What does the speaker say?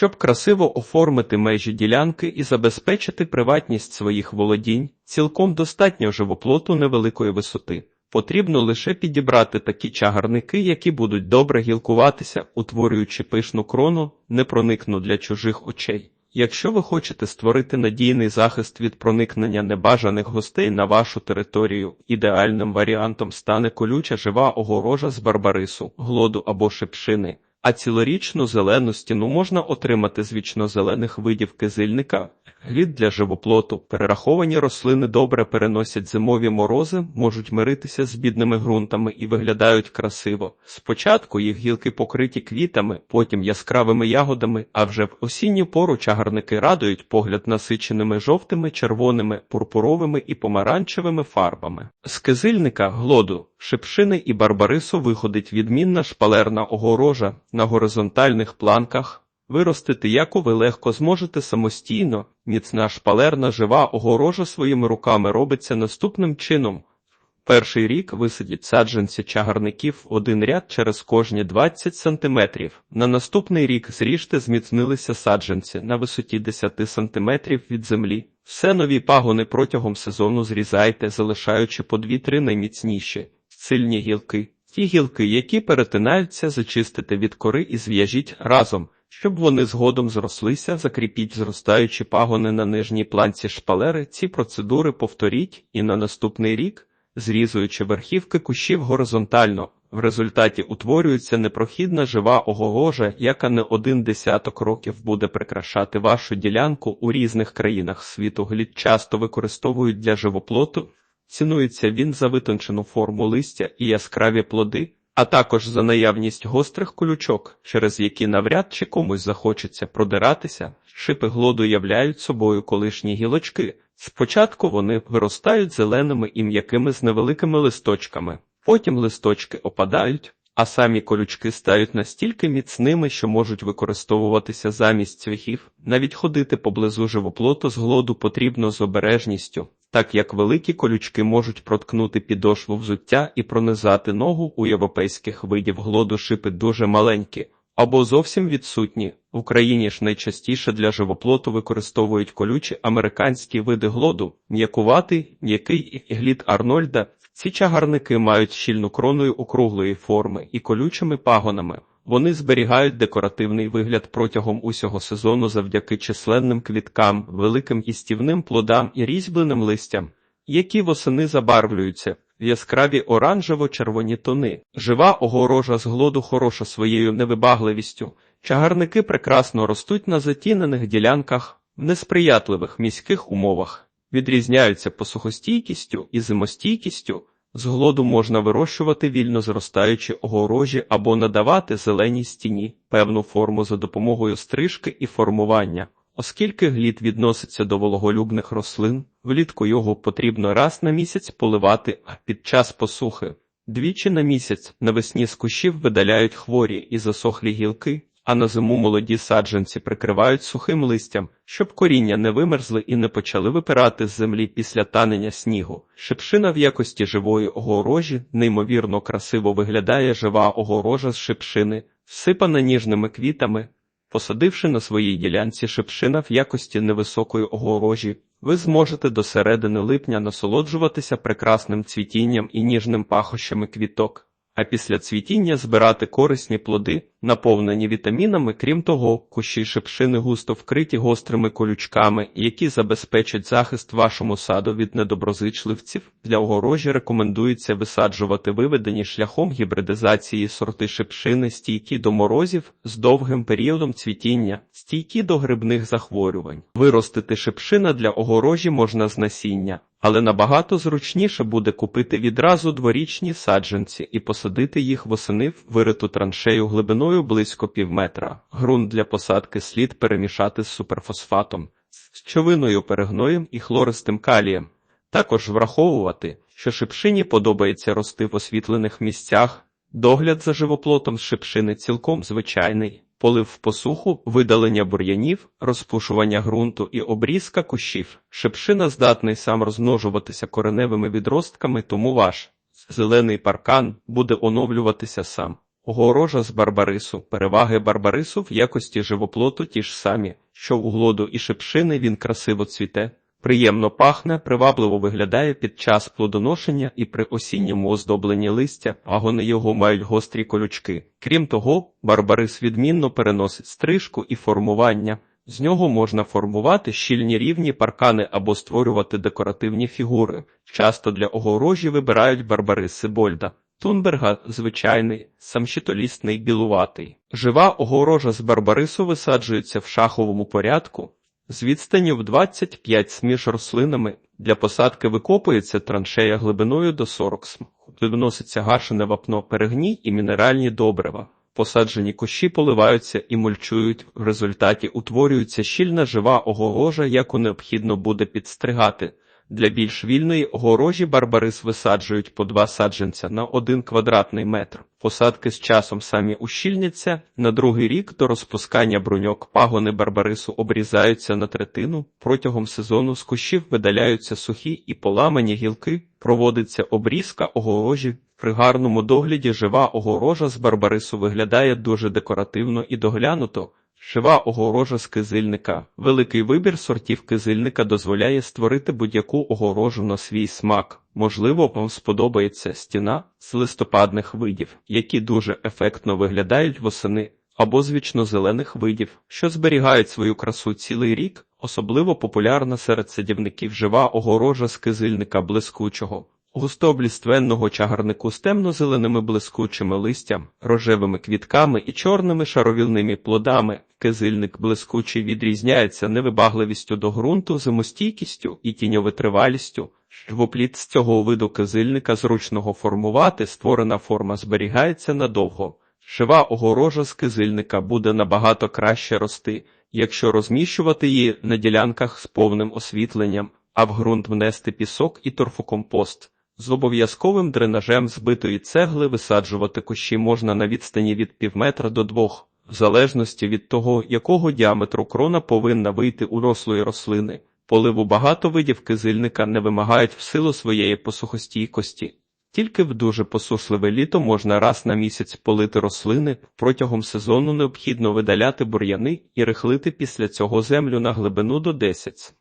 Щоб красиво оформити межі ділянки і забезпечити приватність своїх володінь, цілком достатньо живоплоту невеликої висоти. Потрібно лише підібрати такі чагарники, які будуть добре гілкуватися, утворюючи пишну крону, не проникну для чужих очей. Якщо ви хочете створити надійний захист від проникнення небажаних гостей на вашу територію, ідеальним варіантом стане колюча жива огорожа з барбарису, глоду або шипшини. А цілорічну зелену стіну можна отримати з вічнозелених видів кизильника. Глід для живоплоту. Перераховані рослини добре переносять зимові морози, можуть миритися з бідними ґрунтами і виглядають красиво. Спочатку їх гілки покриті квітами, потім яскравими ягодами, а вже в осінню пору чагарники радують погляд насиченими жовтими, червоними, пурпуровими і помаранчевими фарбами. З кизильника, глоду, шипшини і барбарису виходить відмінна шпалерна огорожа на горизонтальних планках. Виростити яку ви легко зможете самостійно, міцна шпалерна жива огорожа своїми руками робиться наступним чином. Перший рік висадіть саджанці чагарників один ряд через кожні 20 см. На наступний рік зріжте зміцнилися саджанці на висоті 10 см від землі. Все нові пагони протягом сезону зрізайте, залишаючи по 2-3 найміцніші, сильні гілки. Ті гілки, які перетинаються, зачистите від кори і зв'яжіть разом. Щоб вони згодом зрослися, закріпіть зростаючі пагони на нижній планці шпалери. Ці процедури повторіть і на наступний рік, зрізуючи верхівки кущів горизонтально, в результаті утворюється непрохідна жива огорожа, яка не один десяток років буде прикрашати вашу ділянку у різних країнах світу. Глід часто використовують для живоплоту. Цінується він за витончену форму листя і яскраві плоди, а також за наявність гострих колючок, через які навряд чи комусь захочеться продиратися. Шипи глоду являють собою колишні гілочки. Спочатку вони виростають зеленими і м'якими з невеликими листочками, потім листочки опадають, а самі колючки стають настільки міцними, що можуть використовуватися замість цвяхів. Навіть ходити поблизу живоплоту з глоду потрібно з обережністю, так як великі колючки можуть проткнути підошву взуття і пронизати ногу у європейських видів глоду шипи дуже маленькі. Або зовсім відсутні. В Україні ж найчастіше для живоплоту використовують колючі американські види глоду, м'якуватий, м'який і глід Арнольда. Ці чагарники мають щільну кроною округлої форми і колючими пагонами. Вони зберігають декоративний вигляд протягом усього сезону завдяки численним квіткам, великим істівним плодам і різьбленим листям, які восени забарвлюються в яскраві оранжево-червоні тони. Жива огорожа з глоду хороша своєю невибагливістю. Чагарники прекрасно ростуть на затінених ділянках в несприятливих міських умовах, відрізняються посухостійкістю і зимостійкістю. З глоду можна вирощувати вільно зростаючі огорожі або надавати зеленій стіні певну форму за допомогою стрижки і формування. Оскільки глід відноситься до вологолюбних рослин, влітку його потрібно раз на місяць поливати, під час посухи двічі на місяць навесні з кущів видаляють хворі і засохлі гілки, а на зиму молоді саджанці прикривають сухим листям, щоб коріння не вимерзли і не почали випирати з землі після танення снігу. Шипшина в якості живої огорожі неймовірно красиво виглядає жива огорожа з шипшини, всипана ніжними квітами. Посадивши на своїй ділянці шипшина в якості невисокої огорожі, ви зможете до середини липня насолоджуватися прекрасним цвітінням і ніжним пахощами квіток, а після цвітіння збирати корисні плоди, наповнені вітамінами, крім того, кущі шипшини густо вкриті гострими колючками, які забезпечать захист вашому саду від недоброзичливців. Для огорожі рекомендується висаджувати виведені шляхом гібридизації сорти шипшини, стійкі до морозів з довгим періодом цвітіння, стійкі до грибних захворювань. Виростити шипшина для огорожі можна з насіння. Але набагато зручніше буде купити відразу дворічні саджанці і посадити їх восени в вириту траншею глибиною близько півметра. Грунт для посадки слід перемішати з суперфосфатом, з човиною перегноєм і хлористим калієм. Також враховувати, що шипшині подобається рости в освітлених місцях. Догляд за живоплотом з шипшини цілком звичайний. Полив в посуху, видалення бур'янів, розпушування ґрунту і обрізка кущів. Шипшина здатний сам розмножуватися кореневими відростками, тому ваш зелений паркан буде оновлюватися сам. Огорожа з барбарису. Переваги барбарису в якості живоплоту ті ж самі, що в углоду і шипшини він красиво цвіте, приємно пахне, привабливо виглядає під час плодоношення і при осінньому оздобленні листя, пагони його мають гострі колючки. Крім того, барбарис відмінно переносить стрижку і формування. З нього можна формувати щільні рівні паркани або створювати декоративні фігури. Часто для огорожі вибирають барбариси Больда. Тунберга звичайний, самщитолісний білуватий. Жива огорожа з барбарису висаджується в шаховому порядку. З відстані в 25 см між рослинами для посадки викопується траншея глибиною до 40 см. Туди вноситься гашене вапно, перегній і мінеральні добрива. Посаджені кущі поливаються і мульчують, в результаті утворюється щільна жива огорожа, яку необхідно буде підстригати. Для більш вільної огорожі барбарис висаджують по два саджанця на один квадратний метр. Посадки з часом самі ущільняться. На другий рік до розпускання бруньок пагони барбарису обрізаються на третину. Протягом сезону з кущів видаляються сухі і поламані гілки. Проводиться обрізка огорожі. При гарному догляді жива огорожа з барбарису виглядає дуже декоративно і доглянуто. Жива огорожа з кизильника. Великий вибір сортів кизильника дозволяє створити будь-яку огорожу на свій смак. Можливо, вам сподобається стіна з листопадних видів, які дуже ефектно виглядають восени, або з вічно-зелених видів, що зберігають свою красу цілий рік. Особливо популярна серед садівників жива огорожа з кизильника блискучого. Густообліственного чагарнику з темно-зеленими блискучими листям, рожевими квітками і чорними шаровільними плодами. Кизильник блискучий відрізняється невибагливістю до ґрунту, зимостійкістю і тіньовитривалістю. Живоплід з цього виду кизильника зручного формувати, створена форма зберігається надовго. Жива огорожа з кизильника буде набагато краще рости, якщо розміщувати її на ділянках з повним освітленням, а в ґрунт внести пісок і торфокомпост. З обов'язковим дренажем збитої цегли висаджувати кущі можна на відстані від півметра до двох, в залежності від того, якого діаметру крона повинна вийти у рослої рослини. Поливу багато видів кизильника не вимагають в силу своєї посухостійкості. Тільки в дуже посушливе літо можна раз на місяць полити рослини, протягом сезону необхідно видаляти бур'яни і рихлити після цього землю на глибину до 10